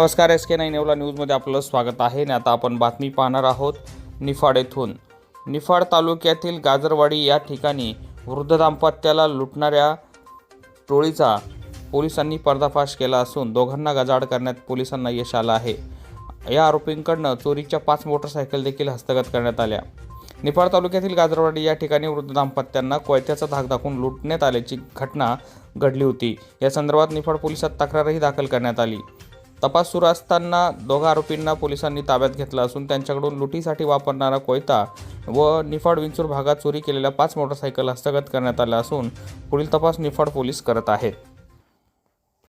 नमस्कार S K nine एवला न्यूजमध्ये आपलं स्वागत आहे. आणि आता आपण बातमी पाहणार आहोत निफाड येथून. निफाड तालुक्यातील गाजरवाडी या ठिकाणी वृद्ध दाम्पत्याला लुटणाऱ्या टोळीचा पोलिसांनी पर्दाफाश केला असून दोघांना गजाड करण्यात पोलिसांना यश आलं आहे. या आरोपींकडनं चोरीच्या पाच मोटरसायकल देखील हस्तगत करण्यात आल्या. निफाड तालुक्यातील गाजरवाडी या ठिकाणी वृद्ध दाम्पत्यांना कोयत्याचा धाक दाखवून लुटण्यात आल्याची घटना घडली होती. या संदर्भात निफाड पोलिसात तक्रारही दाखल करण्यात आली. तपास सुरू असताना दोघा आरोपींना पोलिसांनी ताब्यात घेतलं असून त्यांच्याकडून लुटीसाठी वापरणारा कोयता व निफाड विंचूर भागात चोरी केलेल्या पाच मोटरसायकल हस्तगत करण्यात आल्या असून पुढील तपास निफाड पोलीस करत आहेत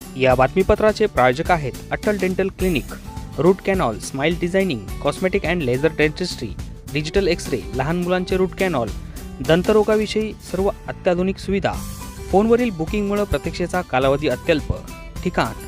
या बातमीपत्राचे प्रायोजक आहेत Atal dental clinic root canal smile designing cosmetic and laser dentistry digital x ray लहान मुलांचे रूट कॅनॉल दंतरोगाविषयी सर्व अत्याधुनिक सुविधा फोनवरील बुकिंगमुळे प्रतीक्षेचा कालावधी अत्यल्प ठिकाण